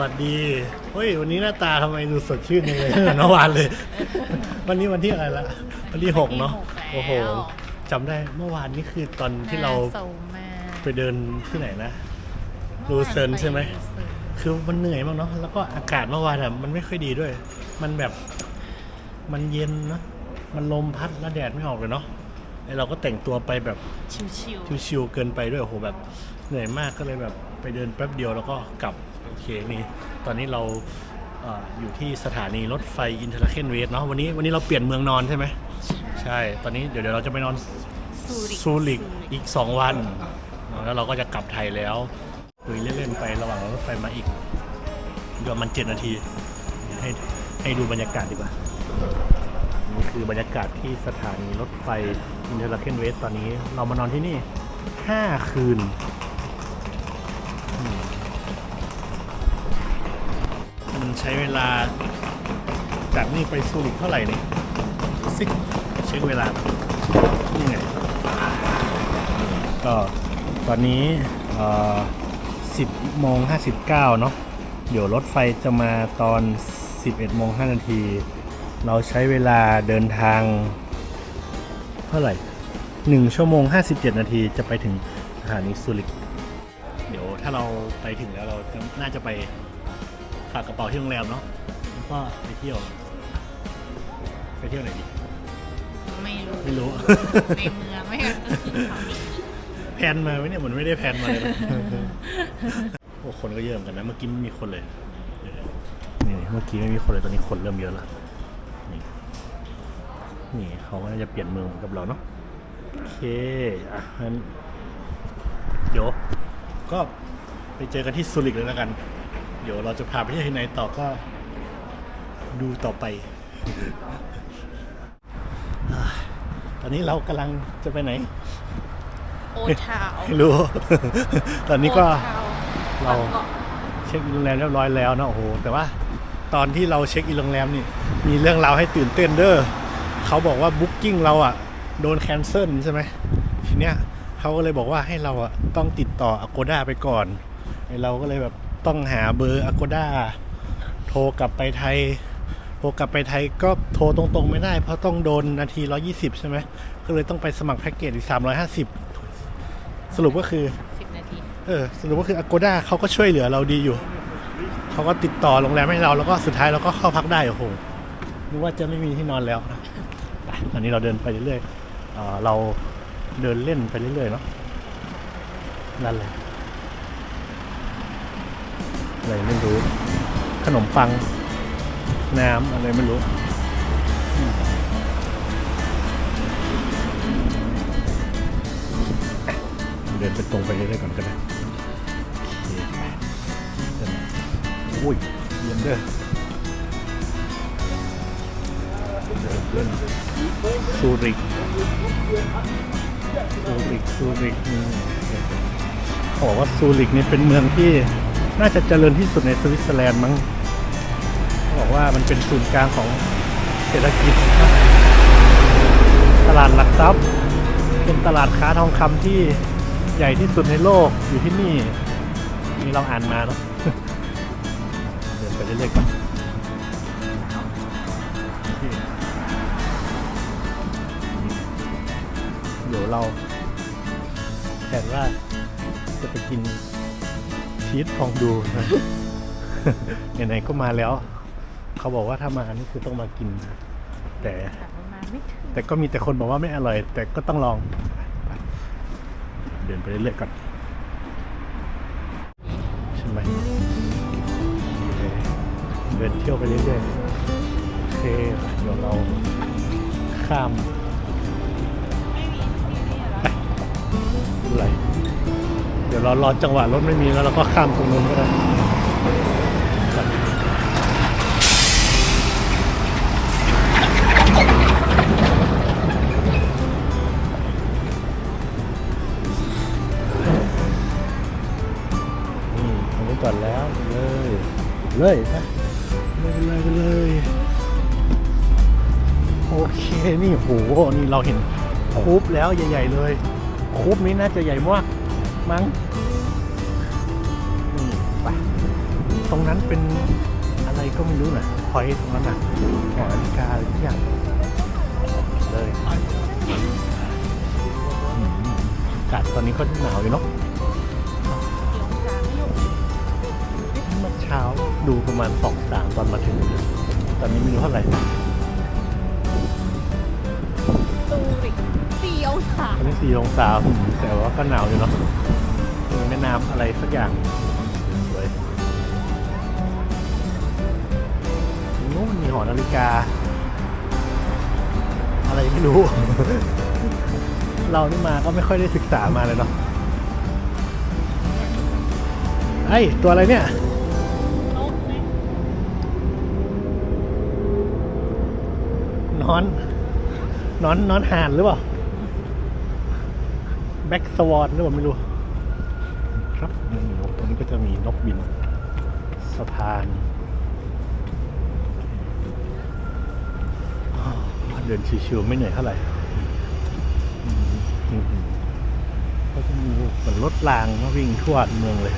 วัสดีเฮ้ยวันนี้หน้าตาทำไมดูสดชื่นจังเลย เหมือนเมื่อวานเลย วันนี้วันที่อะไรละวันที่หกเนาะวันที่หกแล้ว โอ้โหจำได้เมื่อวานนี่คือตอนที่เราโซมาไปเดินที่ไหนนะลูเซิร์นใช่ไหมลูเซิร์นคือมันเหนื่อยมากเนาะแล้วก็อากาศเมื่อวานอะมันไม่ค่อยดีด้วย มันแบบมันเย็นเนอะมันลมพัดแล้วแดดไม่ออกเลยเนาะไอเราก็แต่งตัวไปแบบ ชิวชิวๆเกินไปด้วยโอ้โหแบบเหนื่อยมากก็เลยแบบไปเดินแป๊บเดียวแล้วก็กลับ โอเคนี่ตอนนี้เราเอออยู่ที่สถานีรถไฟอินเทอร์เคนเวสเนาะวันนี้วันนี้เราเปลี่ยนเมืองนอนใช่ไหมๆใช่ ตอนนี้เดี๋ยวเดี๋ยวเราจะไปนอนซูริกซูริกอีก 2 วัน แล้วเราก็จะกลับไทยแล้วคุยเล่นๆไประหว่างรถไฟมาอีกประมาณเจ็ดนาที ให้ให้ดูบรรยากาศดีกว่า นี่คือบรรยากาศที่สถานีรถไฟอินเทอร์เคนเวสตอนนี้ เรามานอนที่นี่ 5 คืน ใช้เวลา จากนี่ไปซูริกเท่าไหร่นี่ซิกเช็คเวลานี่ไงก็ตอนนี้10โมง59 เนาะเดี๋ยวรถไฟจะมาตอน 11โมง5นาที เราใช้เวลาเดินทาง เท่าไหร่ 1 ชั่วโมง 57 นาทีจะไปถึงสถานีซูริก เดี๋ยวถ้าเราไปถึงแล้วเราจะน่าจะไป ฝากกระเป๋าที่โรงแรมเนาะแล้วก็ไปเที่ยว ไปเที่ยวไหนดี ไม่รู้ไม่รู้ ในเมืองไม่ก็คือเขาอีกแพลนมาไหมเนี่ยเหมือนไม่ได้แพลนมาเลยนะ โอ้คนก็เยอะเหมือนกันนะเมื่อกี้ไม่มีคนเลยนี่เมื่อกี้ไม่มีคนเลยตอนนี้คนเริ่มเยอะแล้วนี่นี่เขาก็น่าจะเปลี่ยนเมืองเหมือนกับเราเนาะโอเคอะงั้นเดี๋ยวก็ไปเจอกันที่ซูริกเลยแล้วกัน เดี๋ยวเราจะพาไปที่ไหนต่อก็ดูต่อไปอะตอนนี้เรากำลังจะไปไหน โอทาวไม่รู้ ตอนนี้ก็โอทวเราบงกอกเช็คอินโรงแรมเรียบร้อยแล้วนะโอ้โห แต่ว่าตอนที่เราเช็คอินโรงแรมนี่มีเรื่องราวให้ตื่นเต้นเด้อเขาบอกว่าบุ๊กิ้งเราอะโดนแคนเซิลใช่ไหมทีเนี้ยเขาก็เลยบอกว่าให้เราอะต้องติดต่อ Agoda ไปก่อนไอเราก็เลยแบบ ต้องหาเบอร์ Agoda โทรกลับไปไทย โทรกลับไปไทยก็โทรตรงๆไม่ได้ เพราะต้องโดนนาที 120 ใช่ไหม ก็เลยต้องไปสมัครแพ็กเกจอีก 350 สรุปก็คือสิบนาที เออ สรุปก็คือ Agoda เขาก็ช่วยเหลือเราดีอยู่ เขาก็ติดต่อโรงแรมให้เราแล้วก็สุดท้ายเราก็เข้าพักได้โอ้โหนึกว่าจะไม่มีที่นอนแล้วนะไปตอนนี้เราเดินไปเรื่อยๆเอ่อเราเดินเล่นไปเรื่อยๆเนาะนั่นเลย อะไรไม่รู้ ขนมปัง น้ำอะไรไม่รู้ เดินไปตรงไปเรื่อยๆก่อนก็ได้โอเคอุ้ยเย็นเด้อเซูริกซูริกซูริกเขาบอกว่าซูริกนี่เป็นเมืองที่ น่าจะเจริญที่สุดในสวิตเซอร์แลนด์มั้งบอกว่ามันเป็นศูนย์กลางของเศรษฐกิจตลาดหลักทรัพย์ เป็นตลาดค้าทองคำที่ใหญ่ที่สุดในโลกอยู่ที่นี่นี่เราอ่านมาเนาะเดินไปเรื่อยๆก่อนเดี๋ยวเราแผนว่าจะไปกิน ชีสฟองดูนะไหนๆก็มาแล้ว เขาบอกว่าถ้ามานี่คือต้องมากิน แต่แต่ประมาณไม่ถึงแต่ก็มีแต่คนบอกว่าไม่อร่อย แต่ก็ต้องลองไปเดินไปเรื่อยๆก่อนใช่ไหมเดินเที่ยวไปเรื่อยๆโอเคเดี๋ยวเราข้ามไปอะไรเดี๋ยวเรารอจังหวะรถไม่มีแล้วเราก็ข้ามตรงนู้นก็ได้อืมตรงนี้ก่อนแล้วเลยเลยไปเลยเลยไปเลยโอเคนี่โหนี่เราเห็นคูปแล้วใหญ่ ๆ เลยคูปนี้น่าจะใหญ่มากมั้ง รงนั้นเป็นอะไรก็ไม่รู้นะพอยตรงนั้นนะหอนาฬิกาอะไรทุกอย่างเลยอืมอากาศตอนนี้ก็หนาวอยู่เนาะกี่องศาไม่รู้เมื่อเช้าดูประมาณสองสามตอนมาถึง ตอนนี้ไม่รู้เท่าไหร่ตูริกสี่องศาตอนนี้สี่องศาอืมแต่ว่าก็หนาวอยู่เนาะมีแม่น้ำอะไรสักอย่าง มีหอนาฬิกา อะไรไม่รู้ เรานี่มาก็ไม่ค่อยได้ศึกษามาเลยเนาะไอ้ตัวอะไรเนี่ยนกไหมนอน นอนนอนห่านหรือเปล่าแบ็กสวอนหรือเปล่าไม่รู้ ครับนี่นกตรงนี้ก็จะมีนกบินสะพานอ้าว เดินชิวๆไม่เหนื่อยเท่าไหร่อืมก็จะมีเหมือนรถรางมาวิ่งทั่วเมืองเลย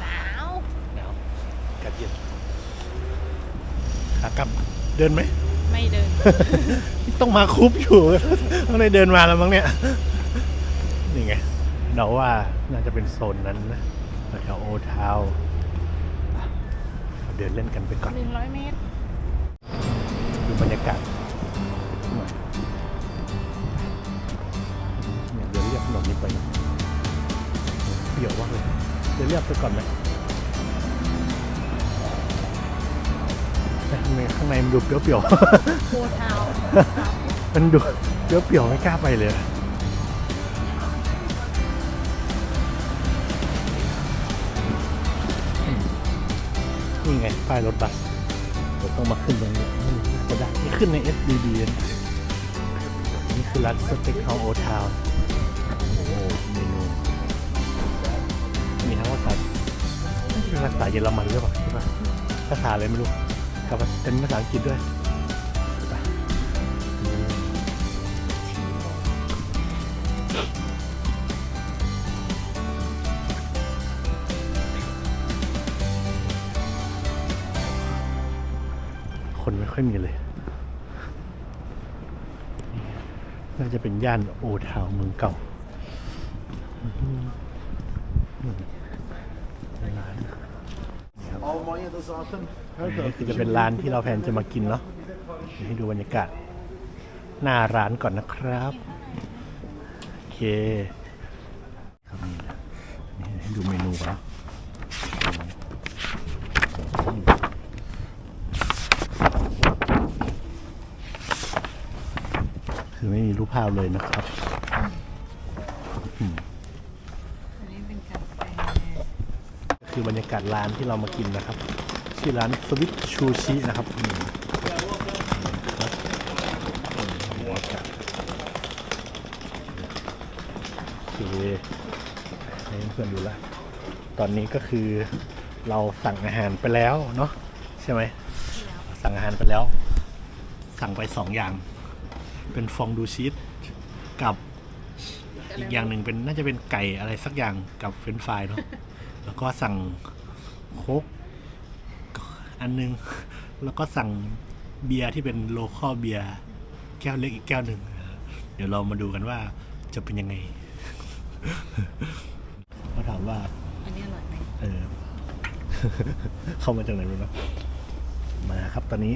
หนาวหนาวอากาศเย็นขากลับเดินไหม ไม่เดิน ต้องมาคุบอยู่ต้องได้เดินมาแล้วมั้งเนี่ย นี่ไง เดาว่าน่าจะเป็นโซนนั้นนะ แถวโอทาวเดินเล่นกันไปก่อนหนึ่งร้อยเมตร ดูบรรยากาศหน่อยเนี่ยเดินเรียบถนนนี้ไปเปรี่ยวมากเลยเดินเรียบไปก่อนไหมแต่ทำไมข้างในมันดูเปรี้ยวๆโคทาวน์มันดูเปรี้ยวๆไม่กล้าไปเลย นี่ไงป้ายรถบัสเดี๋ยวต้องมาขึ้นตรงนี้อืมน่าจะได้นี่ขึ้นใน SBB นะนี่คือร้านสเต็กเฮาส์โอทาวโอ้โหเมนูมีทั้งภาษาน่าจะเป็นภาษาเยอรมันหรือเปล่าใช่ปะภาษาอะไรไม่รู้กับเป็นภาษาอังกฤษด้วย อยมีเลยน่าจะเป็นย่านโอทาวน์เมืองเก่าอืมนี่ร้าน Almanya da zaten นี่คือจะเป็นร้านที่เราแพลนจะมากินเนาะเดี๋ยวให้ดูบรรยากาศ หน้าร้านก่อนนะครับ โอเคครับนี่นะนี่ให้ดูเมนูก่อนเนอะ คือไม่มีรูปภาพเลยนะครับอันนี้เป็นกาแฟคือบรรยากาศร้านที่เรามากินนะครับ ชื่อร้านสวิตชูชินะครับอืมครับอืมบรรยากาศโอเคให้เพื่อนดูละตอนนี้ก็คือเราสั่งอาหารไปแล้วเนาะใช่ไหมสั่งอาหารไปแล้ว สั่งไปสองอย่าง เป็นฟองดูชีสกับอีกอย่างหนึ่งเป็นน่าจะเป็นไก่อะไรสักอย่างกับเฟรนช์ฟรายเนาะแล้วก็สั่งโค้กอันนึง แล้วก็สั่งเบียร์ที่เป็นโลคอลเบียร์แก้วเล็กอีกแก้วหนึ่งเดี๋ยวเรามาดูกันว่าจะเป็นยังไงเขาถามว่า อันนี้อร่อยไหมเออ เข้ามาจากไหนรู้เนอะมาครับตอนนี้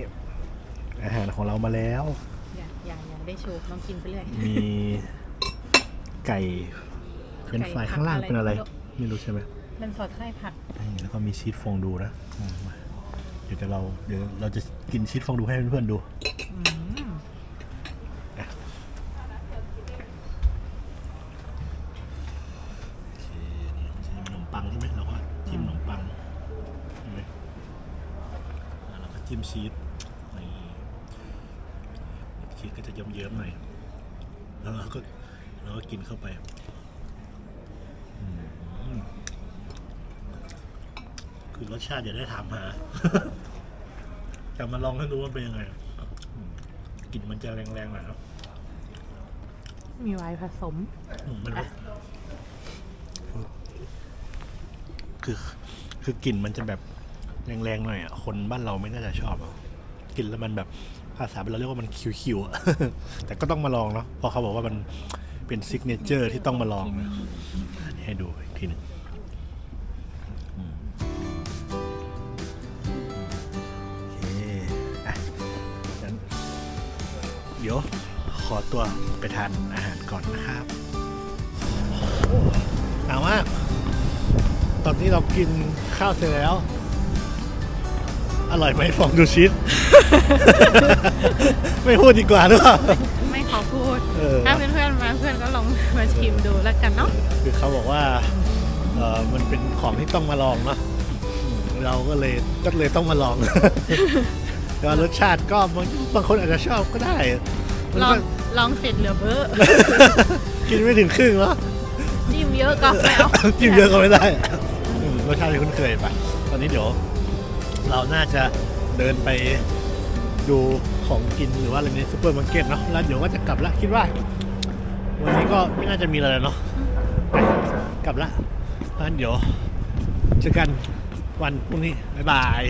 อาหารของเรามาแล้ว ได้โชว์ลองกินไปเรื่อยมีไก่เป็นไฟรายข้างล่างเป็นอะไร ไม่รู้ใช่ไหมเป็นสอดไส้ผักนี่แล้วก็มีชีสฟองดูนะอืมมาเดี๋ยวจะเราเดี๋ยวเราจะกินชีสฟองดูให้เพื่อนๆดูอืมโอเคนี่ใช้ขนมปังใช่ไหมเราก็จิ้มขนมปังใช่ไหมอ่าแล้วก็จิ้มชีสนี่ชีสก็จะเยิ้มๆหน่อย แล้วเราก็เราก็กินเข้าไปอืมคือรสชาติอย่าได้ถามหาจะมาลองให้ดูว่าเป็นยังไงอืมกลิ่นมันจะแรงๆหน่อยเนาะมีไวน์ผสมอืมมันก็คือคือกลิ่นมันจะแบบแรงๆหน่อยอะคนบ้านเราไม่น่าจะชอบอะกลิ่นแล้วมันแบบ ภาษาเราเรียกว่ามันคิวๆอะ แต่ก็ต้องมาลองเนาะเพราะเขาบอกว่ามันเป็นซิกเนเจอร์ที่ต้องมาลองนะให้ดูอีกทีหนึ่งอืมโอเคอะงั้นเดี๋ยวขอตัวไปทานอาหารก่อนนะครับถามว่าตอนที่เรากินข้าวเสร็จแล้ว อร่อยไหมฟองดูชิดไม่พูดดีกว่าหรือเปล่า ไม่ขอพูด เออ ถ้าเพื่อนๆมาเพื่อนก็ลองมาชิมดูแล้วกันเนาะคือเขาบอกว่าเออมันเป็นของที่ต้องมาลองเนาะอืมเราก็เลยก็เลยต้องมาลองแต่ว่ารสชาติก็บางบางคนอาจจะชอบก็ได้มันลองก็ ลองเสร็จเหลือเบอร์กินไม่ถึงครึ่งแล้ว จิ้มเยอะก็ไม่เอา จิ้มเยอะก็ไม่ได้อืมรสชาติที่คุ้นเคยไป ตอนนี้เดี๋ยว เราน่าจะเดินไปดูของกินหรือว่าอะไรในซูเปอร์มาร์เก็ตเนาะแล้วเดี๋ยวก็จะกลับละคิดว่า วันนี้ก็ไม่น่าจะมีอะไรเนาะไปกลับละงั้นเดี๋ยวเจอกันวันพรุ่งนี้บ๊ายบาย